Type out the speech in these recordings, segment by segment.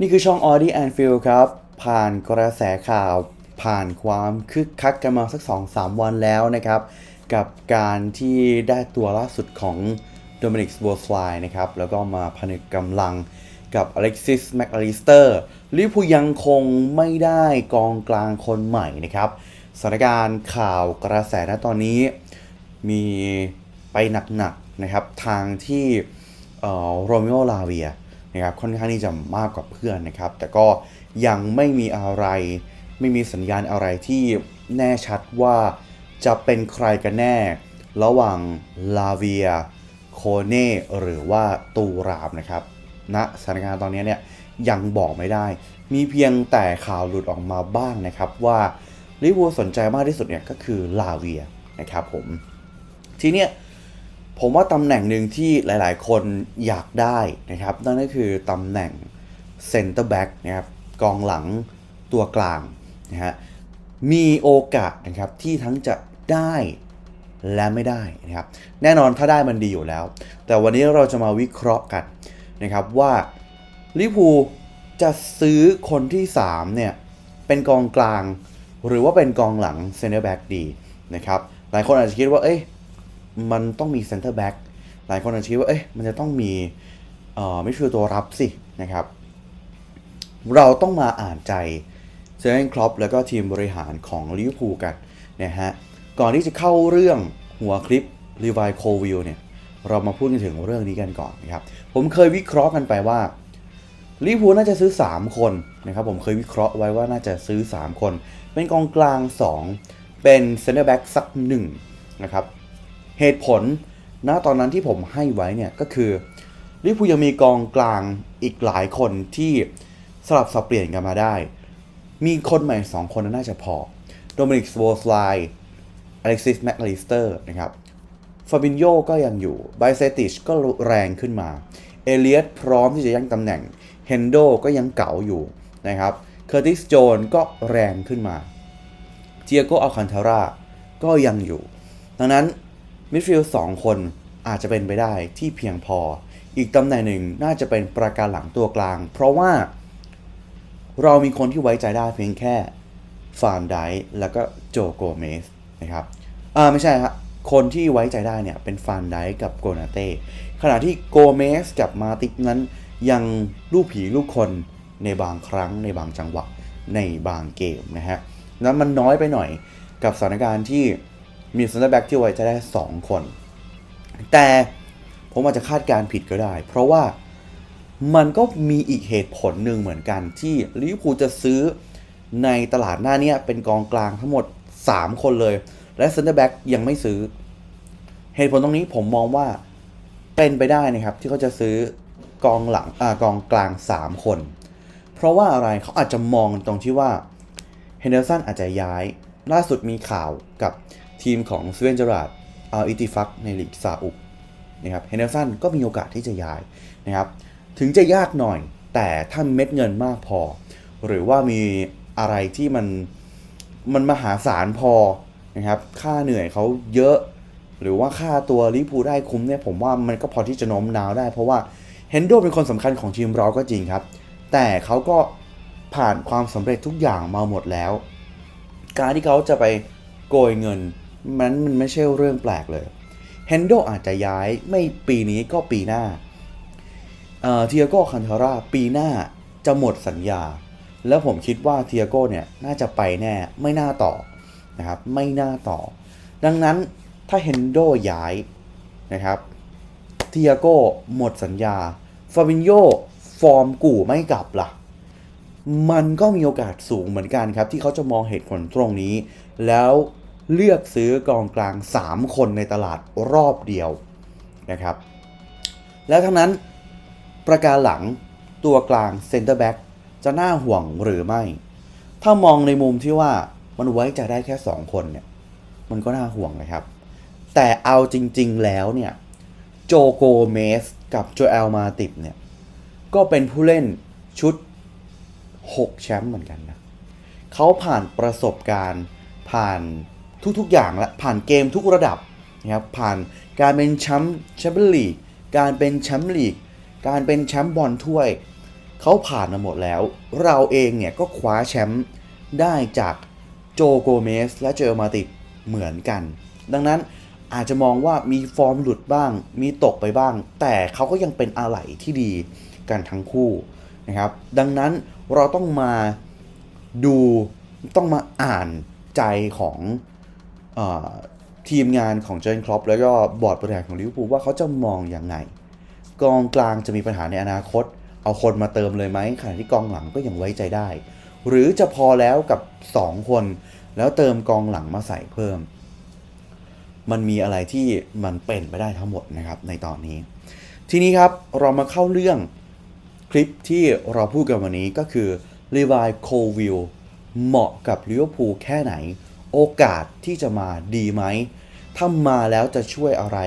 นี่คือช่อง Audi and Feel ครับ ผ่านกระแสข่าว ผ่านความคึกคักกันมาสัก 2-3 วันแล้วนะครับ กับการที่ได้ตัวล่าสุดของโดมินิกสโบสไลนะครับ แล้วก็มาผนึกกำลังกับอเล็กซิสแม a อลิสเตอร์ลิพูยังคงไม่ได้กองกลางคนใหม่นะครับสถานการณ์ข่าวกระแสณตอนนี้มีไปหนักๆนะครับ ทางที่โรมิโอลาเวีย นะครับค่อนข้างที่จะมากกว่าเพื่อนนะครับ แต่ก็ยังไม่มีอะไรไม่มีสัญญาณอะไรที่แน่ชัดว่าจะเป็นใครกันแน่ ระหว่างลาเวียโคเน่หรือว่าตูรามนะครับณนะสถานการณ์ตอนนี้เนี่ยยังบอกไม่ได้ มีเพียงแต่ข่าวหลุดออกมาบ้างนะครับว่าลิเวอร์สนใจมากที่สุดเนี่ยก็คือลาเวียนะครับผมทีเนี้ย ผมว่าตำแหน่งหนึ่งที่หลายๆ คนอยากได้นะครับ นั่นก็คือตำแหน่งเซนเตอร์แบ็กนะครับกองหลังตัวกลางนะฮะมีโอกาสนะครับที่ทั้งจะได้และไม่ได้นะครับ แน่นอนถ้าได้มันดีอยู่แล้ว แต่วันนี้เราจะมาวิเคราะห์กันนะครับว่าลิพูจะซื้อคนที่3เนี่ยเป็นกองกลาง หรือว่าเป็นกองหลังเซนเตอร์แบ็กดีนะครับ หลายคนอาจจะคิดว่าเอ้ย มันต้องมีเซนเตอร์แบ็กหลายคนอาจจะคิดว่า เอ๊ะมันจะต้องมีเอ่อไม่คือตัวรับสินะครับ เราต้องมาอ่านใจเซอร์เกนครอปแล้วก็ทีมบริหารของลิเวอร์พูลกันนะฮะ ก่อนที่จะเข้าเรื่องหัวคลิปรีไวโควิลเนี่ย เรามาพูดกันถึงเรื่องนี้กันก่อนนะครับ ผมเคยวิเคราะห์กันไปว่าลิเวอร์พูลน่าจะซื้อ 3 คนนะครับผมเคยวิเคราะห์ไว้ว่าน่าจะซื้อ 3 คน เป็นกองกลาง 2 เป็นเซนเตอร์แบ็กสักหนึ่งนะครับ เหตุผลณตอนนั้นที่ผมให้ไว้เนี่ยก็คือลิเวอร์พูลยังมีกองกลางอีกหลายคนที่สลับสับเปลี่ยนกันมาได้ มีคนใหม่ 2 คนน่าจะพอ โดมินิกสโวสไลอเล็กซิสแม a อลิสเตอร์นะครับฟาบินโยก็ยังอยู่ไบเซติชก็แรงขึ้นมา เอเลียตพร้อมที่จะยั่งตำแหน่ง เฮนโดก็ยังเก่าอยู่นะครับ เคอร์ติสโจนก็แรงขึ้นมาเทียโกอัลคันทาร่าก็ยังอยู่ ดังนั้น มิดฟิลด์สองคนอาจจะเป็นไปได้ที่เพียงพอ อีกตำแหน่งหนึ่งน่าจะเป็นประการหลังตัวกลาง เพราะว่าเรามีคนที่ไว้ใจได้เพียงแค่ฟานไดแล้วก็โจโกเมสนะครับอ่าไม่ใช่ครับคนที่ไว้ใจได้เนี่ยเป็นฟานไดกับโกนาเต้ขณะที่โกเมสกับมาติกนั้นยังลูกผีลูกคนในบางครั้งในบางจังหวะในบางเกมนะฮะนั้นมันน้อยไปหน่อยกับสถานการณ์ที่ มีเซนเตอร์แบ็กที่ไว้จะได้ 2 คน แต่ผมอาจจะคาดการณ์ผิดก็ได้ เพราะว่ามันก็มีอีกเหตุผลหนึ่งเหมือนกันที่ลิเวอร์พูลจะซื้อในตลาดหน้าเนี้ยเป็นกองกลางทั้งหมด 3 คนเลย และเซนเตอร์แบ็กยังไม่ซื้อ เหตุผลตรงนี้ผมมองว่าเป็นไปได้นะครับ ที่เขาจะซื้อกองหลังอ่ากองกลาง 3 คน เพราะว่าอะไรเขาอาจจะมองตรงที่ว่าเฮนเดอร์สันอาจจะย้ายล่าสุดมีข่าวกับ ทีมของสเวนเจอราดอัลอิติฟักในลีกซาอุนะครับเฮนเดอร์สันก็มีโอกาสที่จะย้ายนะครับถึงจะยากหน่อย แต่ถ้าเม็ดเงินมากพอ หรือว่ามีอะไรที่มันมันมหาศาลพอนะครับค่าเหนื่อยเขาเยอะ หรือว่าค่าตัวลิเวอร์พูได้คุ้มเนี่ยผมว่ามันก็พอที่จะโน้มน้าวได้ เพราะว่าเฮนโดเป็นคนสำคัญของทีมเราก็จริงครับ แต่เขาก็ผ่านความสำเร็จทุกอย่างมาหมดแล้ว การที่เขาจะไปโกยเงิน มันมันไม่ใช่เรื่องแปลกเลยเฮนโดอาจจะย้ายไม่ปีนี้ก็ปีหน้าเอ่อทียโก้คันทาร่าปีหน้าจะหมดสัญญา แล้วผมคิดว่าเทียโก้เนี่ยน่าจะไปแน่ไม่น่าต่อนะครับไม่น่าต่อ ดังนั้นถ้าเฮนโดย้ายนะครับเทียโก้หมดสัญญาฟาบินโยฟอร์มกู่ไม่กลับล่ะ มันก็มีโอกาสสูงเหมือนกันครับ ที่เขาจะมองเหตุผลตรงนี้ แล้ว เลือกซื้อกองกลาง 3 คนในตลาดรอบเดียวนะครับ แล้วทั้งนั้นประการหลังตัวกลางเซนเตอร์แบ็กจะน่าห่วงหรือไม่ ถ้ามองในมุมที่ว่ามันไว้ใจได้แค่ 2 คนเนี่ย มันก็น่าห่วงนะครับ แต่เอาจริงๆแล้วเนี่ย โจโกเมสกับโจเอลมาติบเนี่ย ก็เป็นผู้เล่นชุด 6 แชมป์เหมือนกันนะเขาผ่านประสบการณ์ผ่าน ทุกๆ อย่างและผ่านเกมทุกระดับนะครับผ่านการเป็นแชมป์แชมเปี้ยนลีกการเป็นแชมป์ลีก การเป็นแชมป์บอลถ้วย เขาผ่านมาหมดแล้ว เราเองเนี่ยก็คว้าแชมป์ได้จากโจโกเมสและเจอมาติดเหมือนกัน ดังนั้นอาจจะมองว่ามีฟอร์มหลุดบ้าง มีตกไปบ้าง แต่เขาก็ยังเป็นอะไหล่ที่ดีกันทั้งคู่นะครับ ดังนั้นเราต้องมาดูต้องมาอ่านใจของ ทีมงานของเจนครอปแล้วก็บอร์ดบริหารของลิเวอร์พูลว่าเขาจะมองอย่างไง กองกลางจะมีปัญหาในอนาคต เอาคนมาเติมเลยไหมขณะที่กองหลังก็ยังไว้ใจได้ หรือจะพอแล้วกับ 2 คน แล้วเติมกองหลังมาใส่เพิ่ม มันมีอะไรที่มันเป็นไปได้ทั้งหมดนะครับในตอนนี้ ทีนี้ครับเรามาเข้าเรื่องคลิปที่เราพูดกันวันนี้ก็คือลีวายโควิลเหมาะกับลิเวอร์พูลแค่ไหน โอกาสที่จะมาดีไหมถ้ามาแล้วจะช่วยอะไร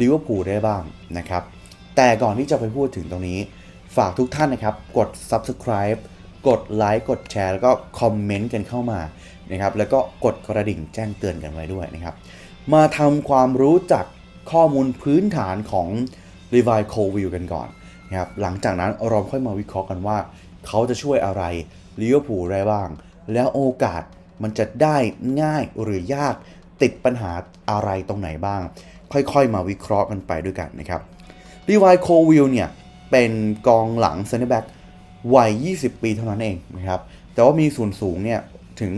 ลิเวอร์พูลได้บ้างนะครับ แต่ก่อนที่จะไปพูดถึงตรงนี้ ฝากทุกท่านนะครับ กด subscribe กดไลค์กดแชร์แล้วก็คอมเมนต์กันเข้ามานะครับแล้วก็กดกระดิ่งแจ้งเตือนกันไว้ด้วยนะครับ มาทำความรู้จักข้อมูลพื้นฐานของ Levi Colville กันก่อนนะครับหลังจากนั้นเราค่อยมาวิเคราะห์กันว่า เขาจะช่วยอะไรลิเวอร์พูลได้บ้าง แล้วโอกาส มันจะได้ง่ายหรือยากติดปัญหาอะไรตรงไหนบ้าง ค่อยๆ มาวิเคราะห์กันไปด้วยกันนะครับลีวายโควิลเนี่ย เป็นกองหลังเซนเตอร์แบ็กวัย 20 ปีเท่านั้นเองนะครับ แต่ว่ามีส่วนสูงเนี่ย ถึง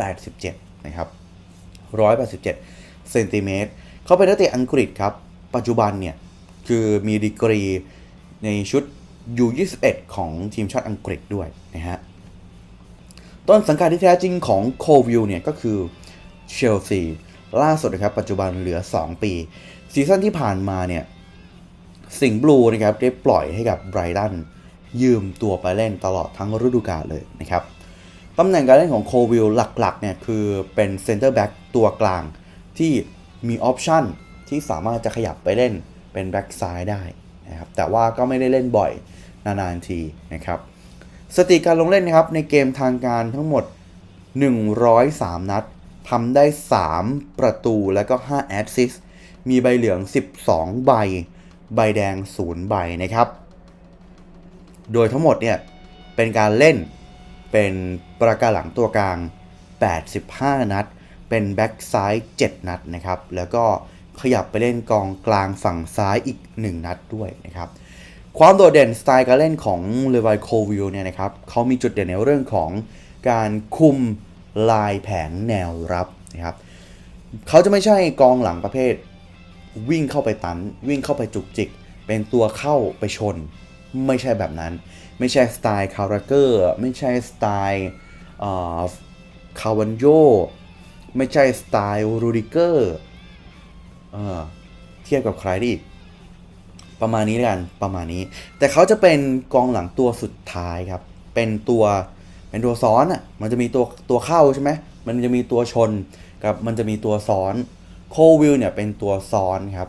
187 นะครับ 187 เซนติเมตร เขาเป็นนักเตะอังกฤษครับ ปัจจุบันเนี่ย คือมีดีกรีในชุด U21 ของทีมชาติอังกฤษด้วยนะฮะ ต้นสังกัดที่แท้จริงของโควิลเนี่ยก็คือเชลซีล่าสุดนะครับปัจจุบันเหลือ 2 ปี ซีซั่นที่ผ่านมาเนี่ยสิงห์บลูนะครับได้ปล่อยให้กับไบรตันยืมตัวไปเล่นตลอดทั้งฤดูกาลเลยนะครับตำแหน่งการเล่นของโควิลหลักๆเนี่ยคือเป็นเซนเตอร์แบ็กตัวกลางที่มีออปชันที่สามารถจะขยับไปเล่นเป็นแบ็กซ้ายได้นะครับแต่ว่าก็ไม่ได้เล่นบ่อยนานๆทีนะครับ สถิติการลงเล่นนะครับในเกมทางการทั้งหมด 103 นัดทำได้ 3 ประตูแล้วก็ 5 แอสซิสมีใบเหลือง 12 ใบ ใบแดง 0 ใบนะครับ โดยทั้งหมดเนี่ย เป็นการเล่นเป็นประการหลังตัวกลาง 85 นัด เป็นแบ็กซ้าย 7 นัดนะครับ แล้วก็ขยับไปเล่นกองกลางฝั่งซ้ายอีก 1 นัดด้วยนะครับ ความโดดเด่นสไตล์การเล่นของเลวายโควิลเนี่ยนะครับเขามีจุดเด่นในเรื่องของการคุมลายแผงแนวรับนะครับเขาจะไม่ใช่กองหลังประเภท วิ่งเข้าไปตัน วิ่งเข้าไปจุกจิก เป็นตัวเข้าไปชน ไม่ใช่แบบนั้น ไม่ใช่สไตล์คาราเกอร์ไม่ใช่สไตล์คาวันโยไม่ใช่สไตล์รูดิเกอร์เทียบกับใครได้อีก ประมาณนี้แล้วกันประมาณนี้ แต่เขาจะเป็นกองหลังตัวสุดท้ายครับ เป็นตัวเป็นตัวซ้อนอะมันจะมีตัวตัวเข้าใช่ไหมมันจะมีตัวชนกับมันจะมีตัวซ้อนโควิลเนี่ยเป็นตัวซ้อนครับ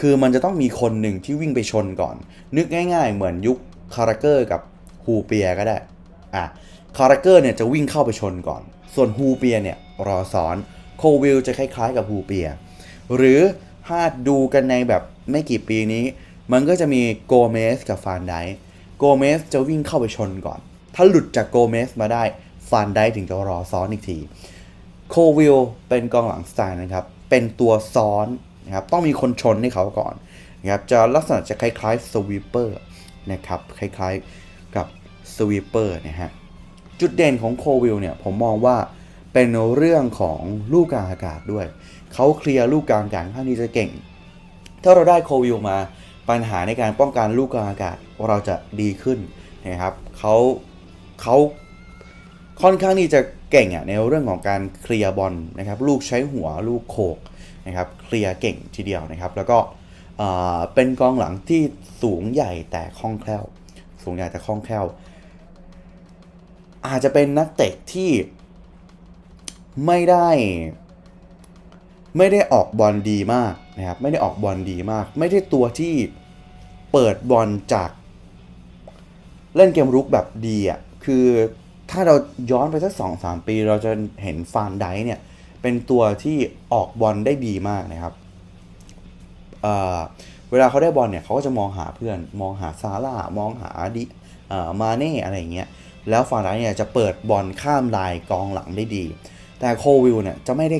คือมันจะต้องมีคนหนึ่งที่วิ่งไปชนก่อน นึกง่าย ๆ เหมือนยุคคาราเกอร์กับฮูเปียก็ได้อะคาราเกอร์เนี่ยจะวิ่งเข้าไปชนก่อน ส่วนฮูเปียเนี่ยรอซ้อนโควิลจะคล้ายๆกับฮูเปีย หรือถ้าดูกันในแบบไม่กี่ปีนี้ มันก็จะมีโกเมสกับฟานไดโกเมสจะวิ่งเข้าไปชนก่อน ถ้าหลุดจากโกเมสมาได้ฟานไดถึงจะรอซ้อนอีกที โควิลเป็นกองหลังสไตล์นะครับ เป็นตัวซ้อนนะครับ ต้องมีคนชนให้เขาก่อนนะครับ จะลักษณะจะคล้ายๆสวีปเปอร์นะครับ คล้ายๆกับสวีปเปอร์นะฮะ จุดเด่นของโควิลเนี่ยผมมองว่าเป็นเรื่องของลูกกลางอากาศด้วย เขาเคลียร์ลูกกลางอากาศค่อนข้างที่จะเก่ง ถ้าเราได้โควิลมา ปัญหาในการป้องกันลูกกลางอากาศเราจะดีขึ้นนะครับเขาเขาค่อนข้างที่จะเก่งอะในเรื่องของการเคลียร์บอลนะครับลูกใช้หัวลูกโขกนะครับเคลียร์เก่งทีเดียวนะครับ แล้วก็เอ่อเป็นกองหลังที่สูงใหญ่แต่คล่องแคล่ว สูงใหญ่แต่คล่องแคล่ว อาจจะเป็นนักเตะที่ไม่ได้ ไม่ได้ออกบอลดีมาก นะครับไม่ได้ออกบอลดีมาก ไม่ได้ตัวที่เปิดบอลจากเล่นเกมรุกแบบดีอะคือถ้าเราย้อนไปสักสองสามปี เราจะเห็นฟานไดเนี่ยเป็นตัวที่ออกบอลได้ดีมากนะครับเเวลาเขาได้บอลเนี่ยเขาก็จะมองหาเพื่อนมองหาซาร่ามองหาดิมาเน่อะไรอย่างเงี้ยแล้วฝั่งนั้เนี่ยจะเปิดบอลข้ามลายกองหลังได้ดี แต่โควิลเนี่ยจะไม่ได้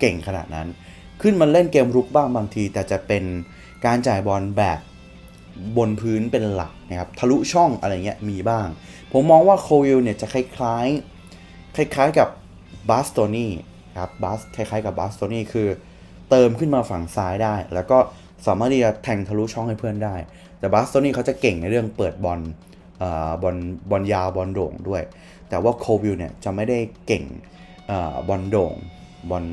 เก่งขนาดนั้น ขึ้นมาเล่นเกมรุกบ้างบางที แต่จะเป็นการจ่ายบอลแบบบนพื้นเป็นหลักนะครับทะลุช่องอะไรเงี้ยมีบ้าง ผมมองว่าโควิลเนี่ยจะคล้ายๆ คล้ายๆกับบาสโตนี่ครับบาสคล้ายๆกับบาสโตนี่คือ เติมขึ้นมาฝั่งซ้ายได้ แล้วก็สามารถที่จะแทงทะลุช่องให้เพื่อนได้ แต่บาสโตนี่เขาจะเก่งในเรื่องเปิดบอลเอ่อบอลบอลยาวบอลโด่งด้วย แต่ว่าโควิลเนี่ยจะไม่ได้เก่งเอ่อบอลโด่งบอล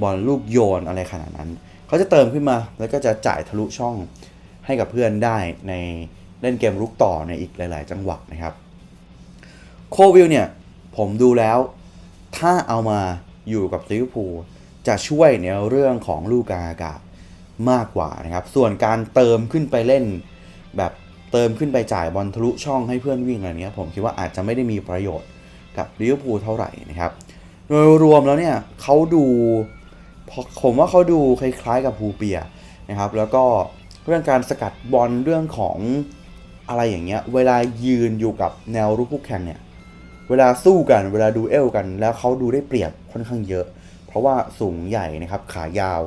บอลลูกโยนอะไรขนาดนั้น เขาจะเติมขึ้นมาแล้วก็จะจ่ายทะลุช่องให้กับเพื่อนได้ในเล่นเกมลุกต่อในอีกหลาย ๆ จังหวะนะครับ โควิลเนี่ย ผมดูแล้วถ้าเอามาอยู่กับลิเวอร์พูลจะช่วยในเรื่องของลูกกาอากาศมากกว่านะครับ ส่วนการเติมขึ้นไปเล่น แบบเติมขึ้นไปจ่ายบอลทะลุช่องให้เพื่อนวิ่งอะไรเนี้ยผมคิดว่าอาจจะไม่ได้มีประโยชน์กับลิเวอร์พูลเท่าไหร่นะครับ โดยรวมแล้วเนี่ยเขาดูผมว่าเขาดูคล้ายๆกับฮูเปียนะครับ แล้วก็เรื่องการสกัดบอลเรื่องของอะไรอย่างเงี้ย เวลายืนอยู่กับแนวรุกคู่แข่งเนี่ย เวลาสู้กัน เวลาดูเอลกัน แล้วเขาดูได้เปรียบค่อนข้างเยอะ เพราะว่าสูงใหญ่นะครับ ขายาว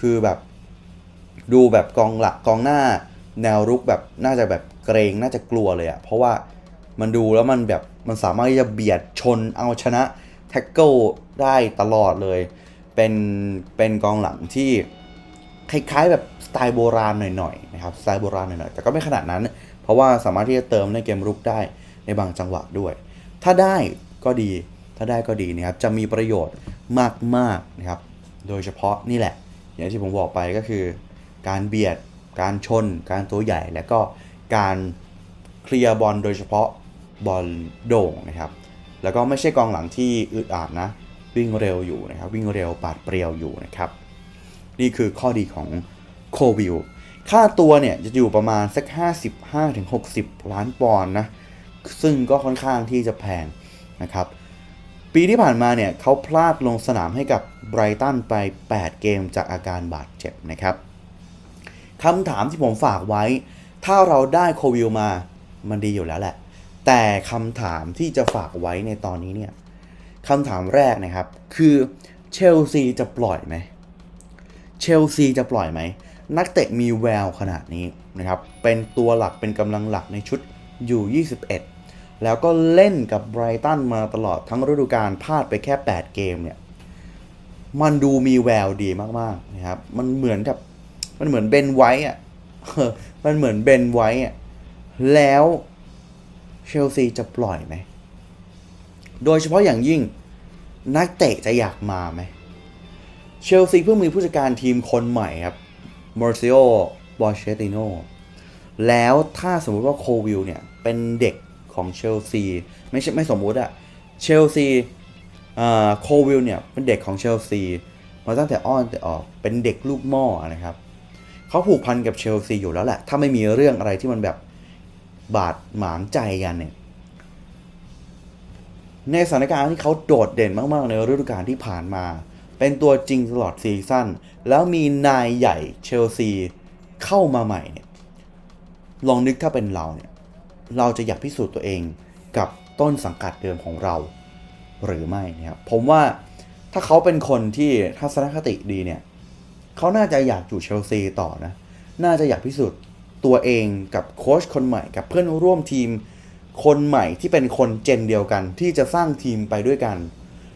คือแบบ ดูแบบกองหลักกองหน้า แนวรุกแบบน่าจะแบบเกรงน่าจะกลัวเลยอะเพราะว่ามันดูแล้วมันแบบมันสามารถที่จะเบียดชนเอาชนะ ท็กเกิลได้ตลอดเลย เป็นเป็นกองหลังที่คล้ายๆแบบสไตล์โบราณหน่อยๆนะครับสไตล์โบราณหน่อยๆแต่ก็ไม่ขนาดนั้น เพราะว่าสามารถที่จะเติมในเกมรุกได้ในบางจังหวะด้วย ถ้าได้ก็ดีถ้าได้ก็ดีนะครับจะมีประโยชน์มากๆนะครับ โดยเฉพาะนี่แหละ อย่างที่ผมบอกไปก็คือ การเบียดการชน การตัวใหญ่และก็การเคลียร์บอลโดยเฉพาะบอลโด่งนะครับ แล้วก็ไม่ใช่กองหลังที่อึดอัดนะ วิ่งเร็วอยู่นะครับ วิ่งเร็วปาดเปรียวอยู่นะครับ นี่คือข้อดีของโควิลค่าตัวเนี่ยจะอยู่ประมาณสัก 55-60 ล้านปอนด์นะ ซึ่งก็ค่อนข้างที่จะแพงนะครับ ปีที่ผ่านมาเนี่ยเขาพลาดลงสนามให้กับไบรตันไป 8 เกมจากอาการบาดเจ็บนะครับคำถามที่ผมฝากไว้ ถ้าเราได้โควิลมา มันดีอยู่แล้วแหละ แต่คำถามที่จะฝากไว้ในตอนนี้เนี่ยคำถามแรกนะครับ คือเชลซีจะปล่อยไหมเชลซีจะปล่อยไหม นักเตะมีแววขนาดนี้นะครับ เป็นตัวหลักเป็นกำลังหลักในชุดอยู่ 21 แล้วก็เล่นกับไบรตันมาตลอดทั้งฤดูกาลพลาดไปแค่ 8 เกมเนี่ย มันดูมีแววดีมากๆนะครับ มันเหมือนกับมันเหมือนเบนไว้อะมันเหมือนเบนไว้อะแล้ว เชลซีจะปล่อยไหม โดยเฉพาะอย่างยิ่งนักเตะจะอยากมาไหม เชลซีเพิ่งมีผู้จัดการทีมคนใหม่ครับมอร์ซิโอบอเชติโนแล้วถ้าสมมุติว่าโควิลเนี่ย เป็นเด็กของเชลซีไม่ใช่ไม่สมมุติอะเชลซีโควิลเนี่ย เป็นเด็กของเชลซีมาตั้งแต่อ้อนแต่ออกเป็นเด็กลูกหม้อนะครับเขาผูกพันกับเชลซีอยู่แล้วแหละ ถ้าไม่มีเรื่องอะไรที่มันแบบ บาดหมางใจกันเนี่ยในสถานการณ์ที่เขาโดดเด่นมากๆ ในฤดูกาลที่ผ่านมา เป็นตัวจริงตลอดซีซั่นแล้วมีนายใหญ่เชลซีเข้ามาใหม่เนี่ยลองนึกถ้าเป็นเราเนี่ยเราจะอยากพิสูจน์ตัวเองกับต้นสังกัดเดิมของเรา หรือไม่นะครับผมว่าถ้าเขาเป็นคนที่ทัศนคติดีเนี่ยเขาน่าจะอยากอยู่เชลซีต่อนะ น่าจะอยากพิสูจน์ ตัวเองกับโค้ชคนใหม่กับเพื่อนร่วมทีม คนใหม่ที่เป็นคนเจนเดียวกัน ที่จะสร้างทีมไปด้วยกัน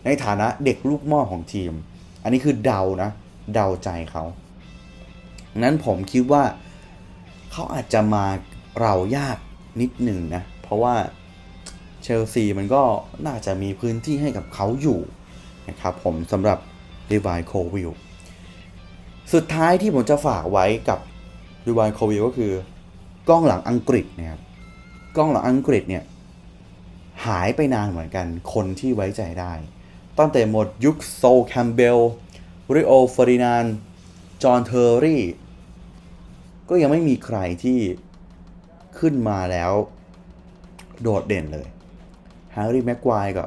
ในฐานะเด็กลูกหม้อของทีม อันนี้คือเดานะ เดาใจเขานั้นผมคิดว่าเขาอาจจะมาเรายากนิดหนึ่งนะ เพราะว่าเชลซีมันก็น่าจะมีพื้นที่ให้กับเขาอยู่นะครับผมสำหรับเดวายโควิลสุดท้ายที่ผมจะฝากไว้กับ ดูวายโควิลก็คือกล้องหลังอังกฤษนะครับกล้องหลังอังกฤษเนี่ยหายไปนานเหมือนกันคนที่ไว้ใจได้ ตั้งแต่หมดยุคโซลแคมเบลริโอฟอรินานจอห์นเทอร์รี่ ก็ยังไม่มีใครที่ขึ้นมาแล้ว โดดเด่นเลยแฮร์รี่แม็กควายก็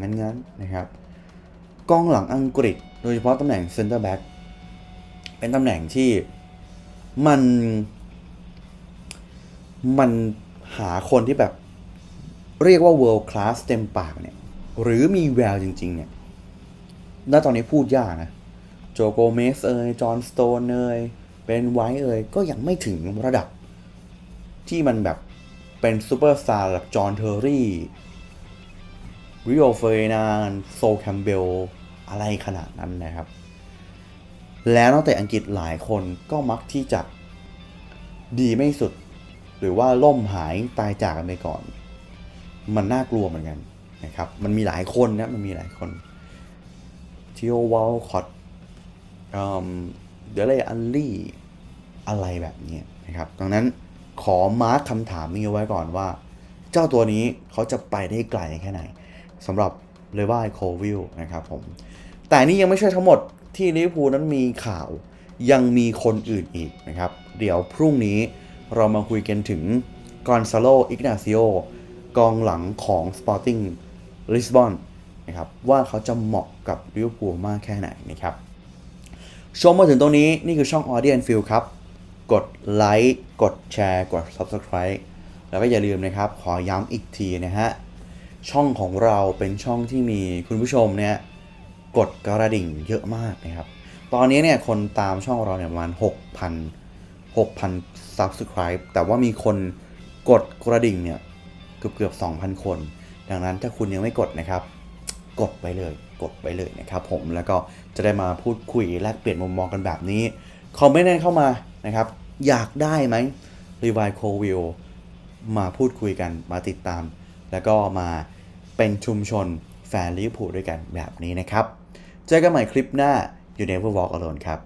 งั้นๆนะครับกองหลังอังกฤษ โดยเฉพาะตำแหน่งเซนเตอร์แบ็กเป็นตำแหน่งที่ มัน มันหาคนที่แบบ เรียกว่า world class เต็มปากเนี่ย หรือมีแววจริง ๆ เนี่ยณตอนนี้พูดยากนะ โจโกเมสเอยจอห์นสโตนเอยเป็นไวท์เอยก็ยังไม่ถึงระดับ ที่มันแบบเป็นซูเปอร์สตาร์ระดับจอห์นเทอร์รี่ริโอเฟยนานโซแคมเบลอะไรขนาดนั้นนะครับ แล้วนักเตะอังกฤษหลายคนก็มักที่จะดีไม่สุด หรือว่าล่มหายตายจากกันไปก่อน มันน่ากลัวเหมือนกันนะครับ มันมีหลายคนนะ มันมีหลายคนทิโอวอลคอตเดเลอัลลี่อะไรแบบนี้นะครับ ดังนั้นขอมาร์คคำถามนี้ไว้ก่อนว่า เจ้าตัวนี้เขาจะไปได้ไกลแค่ไหนสำหรับเลวายโควิลนะครับผม แต่นี่ยังไม่ใช่ทั้งหมด ที่ลิเวอร์พูลนั้นมีข่าวยังมีคนอื่นอีกนะครับ เดี๋ยวพรุ่งนี้เรามาคุยกันถึงกอนซาโลอิกนาซิโอกองหลังของ Sporting Lisbon นะครับว่าเขาจะเหมาะกับลิเวอร์พูลมากแค่ไหนนะครับ ชมมาถึงตรงนี้นี่คือช่อง Audience Field ครับ กดไลค์กดแชร์ กด Subscribe แล้วก็อย่าลืมนะครับ ขอย้ำอีกทีนะฮะ ช่องของเราเป็นช่องที่มีคุณผู้ชมเนี่ย กดกระดิ่งเยอะมากนะครับ ตอนนี้เนี่ยคนตามช่องเราเนี่ยประมาณ 6,000 6,000 Subscribe แต่ว่ามีคนกดกระดิ่งเนี่ยเกือบเกือบ 2,000 คน ดังนั้นถ้าคุณยังไม่กดนะครับ กดไว้เลย กดไว้เลยนะครับผม แล้วก็จะได้มาพูดคุยแลกเปลี่ยนมุมมองกันแบบนี้ คอมเมนต์เข้ามานะครับ อยากได้ไหมรีวายโควิลมาพูดคุยกันมาติดตาม แล้วก็มาเป็นชุมชนแฟนลิเวอร์พูลด้วยกันแบบนี้นะครับ เจอกันใหม่คลิปหน้า You Never Walk Alone ครับ